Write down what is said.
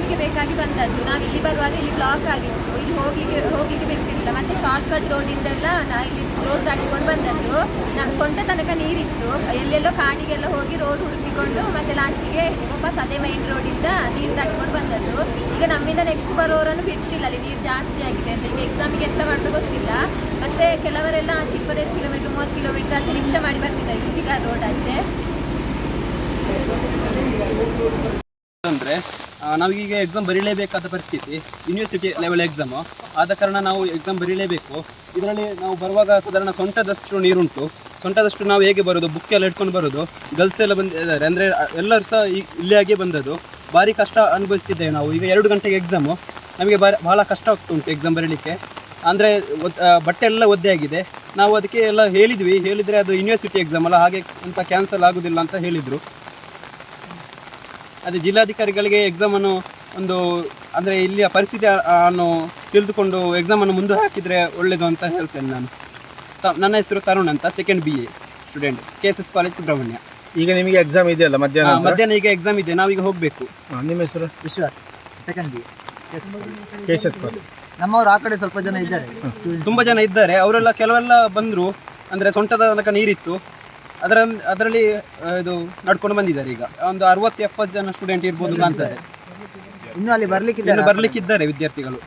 ಹೋಗ್ಲಿಕ್ಕೆ ಬೇಕಾಗಿ ಬಂದದ್ದು. ನಾವು ಇಲ್ಲಿ ಬರುವಾಗ ಇಲ್ಲಿ ಬ್ಲಾಕ್ ಆಗಿತ್ತು. ಇಲ್ಲಿ ಹೋಗ್ಲಿಕ್ಕೆ ಹೋಗ್ಲಿಕ್ಕೆ ಬಿಡ್ತಿರ್ಲಿಲ್ಲ. ಮತ್ತೆ ಶಾರ್ಟ್ ಕಟ್ ರೋಡಿಂದೆಲ್ಲ ನಾ ಇಲ್ಲಿ ರೋಡ್ ದಾಟಿಕೊಂಡು ಬಂದದ್ದು. ನಾನು ಕೊಂಡ ತನಕ ನೀರಿತ್ತು. ಎಲ್ಲೆಲ್ಲೋ ಕಾಡಿಗೆಲ್ಲ ಹೋಗಿ ರೋಡ್ ಹುಡುಕಿಕೊಂಡು ಮತ್ತೆ ಲಾಸ್ಟಿಗೆ ವಾಪಸ್ ಅದೇ ಮೈನ್ ರೋಡಿಂದ ನೀರು ದಾಟಿಕೊಂಡು ಬಂದದ್ದು. ಈಗ ನಮ್ಮಿಂದ ನೆಕ್ಸ್ಟ್ ಬರೋರನ್ನು ಬಿಡ್ತಿಲ್ಲ. ಅಲ್ಲಿ ನೀರು ಜಾಸ್ತಿ ಆಗಿದೆ ಅಂತ. ಈಗ ಎಕ್ಸಾಮಿಗೆ ಎಂತ ಮಾಡೋದು ಗೊತ್ತಿಲ್ಲ. ಮತ್ತೆ ಕೆಲವರೆಲ್ಲ ಇಪ್ಪತ್ತೈದು ಕಿಲೋಮೀಟರ್ ಮೂವತ್ತು ಕಿಲೋಮೀಟರ್ ಆಚೆ ರಿಕ್ಷಾ ಮಾಡಿ ಬರ್ತಿದ್ದಾರೆ. ಸಿಟಿಗಾರ್ ರೋಡ್ ಆಚೆ. ಅಂದರೆ ನಾವೀಗ ಎಕ್ಸಾಮ್ ಬರೀಲೇಬೇಕಾದ ಪರಿಸ್ಥಿತಿ ಯೂನಿವರ್ಸಿಟಿ ಲೆವೆಲ್ ಎಕ್ಸಾಮು ಆದ ಕಾರಣ ನಾವು ಎಕ್ಸಾಮ್ ಬರೀಲೇಬೇಕು. ಇದರಲ್ಲಿ ನಾವು ಬರುವಾಗ ಸಾಧಾರಣ ಸೊಂಟದಷ್ಟು ನೀರುಂಟು. ಸೊಂಟದಷ್ಟು ನಾವು ಹೇಗೆ ಬರೋದು? ಬುಕ್ ಎಲ್ಲ ಇಟ್ಕೊಂಡು ಬರೋದು. ಗರ್ಲ್ಸ್ ಎಲ್ಲ ಬಂದಿದ್ದಾರೆ ಅಂದರೆ ಎಲ್ಲರೂ ಸಹ ಈ ಇಲ್ಲಿಯಾಗೆ ಬಂದದ್ದು. ಭಾರಿ ಕಷ್ಟ ಅನುಭವಿಸ್ತಿದ್ದೇವೆ ನಾವು. ಈಗ ಎರಡು ಗಂಟೆಗೆ ಎಕ್ಸಾಮು ನಮಗೆ ಬಾರಿ ಭಾಳ ಕಷ್ಟ ಆಗ್ತಾ ಉಂಟು ಎಕ್ಸಾಮ್ ಬರೀಲಿಕ್ಕೆ. ಅಂದರೆ ಬಟ್ಟೆ ಎಲ್ಲ ಒದ್ದೆ ಆಗಿದೆ. ನಾವು ಅದಕ್ಕೆ ಎಲ್ಲ ಹೇಳಿದ್ವಿ. ಹೇಳಿದರೆ ಅದು ಯೂನಿವರ್ಸಿಟಿ ಎಕ್ಸಾಮ್ ಅಲ್ಲ. ಹಾಗೆ ಅಂತ ಕ್ಯಾನ್ಸಲ್ ಆಗೋದಿಲ್ಲ ಅಂತ ಹೇಳಿದರು. ಅದೇ ಜಿಲ್ಲಾಧಿಕಾರಿಗಳಿಗೆ ಎಕ್ಸಾಮನ್ನು ಒಂದು ಅಂದ್ರೆ ಇಲ್ಲಿಯ ಪರಿಸ್ಥಿತಿ ಅನ್ನು ತಿಳಿದುಕೊಂಡು ಎಕ್ಸಾಮನ್ನು ಮುಂದೆ ಹಾಕಿದ್ರೆ ಒಳ್ಳೆಯದು ಅಂತ ಹೇಳ್ತೇನೆ ನಾನು. ತ ನನ್ನ ಹೆಸರು ತರುಣ್ ಅಂತ second B A student K S S college Subrahmanya ಈಗ ನಿಮಗೆ ಎಕ್ಸಾಮ್ ಇದೆಯಲ್ಲ ಮಧ್ಯಾಹ್ನ? ಮಧ್ಯಾಹ್ನ ಈಗ ಎಕ್ಸಾಮ್ ಇದೆ ನಾವೀಗ ಹೋಗಬೇಕು. ನಿಮ್ಮ ಹೆಸರು? ವಿಶ್ವಾಸ್ ಸೆಕೆಂಡ್ ಬಿ ಕೇಶಸ್ ಕಾಲೇಜ್ ನಮ್ಮವರು ಆ ಕಡೆ ಸ್ವಲ್ಪ ಜನ ಇದ್ದಾರೆ ತುಂಬ ಜನ ಇದ್ದಾರೆ ಅವರೆಲ್ಲ ಕೆಲವೆಲ್ಲ ಬಂದರು ಅಂದರೆ ಸೊಂಟದ ತನಕ ನೀರಿತ್ತು. ಅದರ ಅದರಲ್ಲಿ ಇದು ನಡ್ಕೊಂಡು ಬಂದಿದ್ದಾರೆ ಈಗ. ಒಂದು ಅರವತ್ತು ಎಪ್ಪತ್ತು ಜನ ಸ್ಟೂಡೆಂಟ್ ಇರ್ಬೋದು ಕಾಣ್ತಾರೆ ಇನ್ನು ಅಲ್ಲಿ ಬರ್ಲಿಕ್ಕಿದ್ದಾರೆ? ಬರ್ಲಿಕ್ಕಿದ್ದಾರೆ ವಿದ್ಯಾರ್ಥಿಗಳು.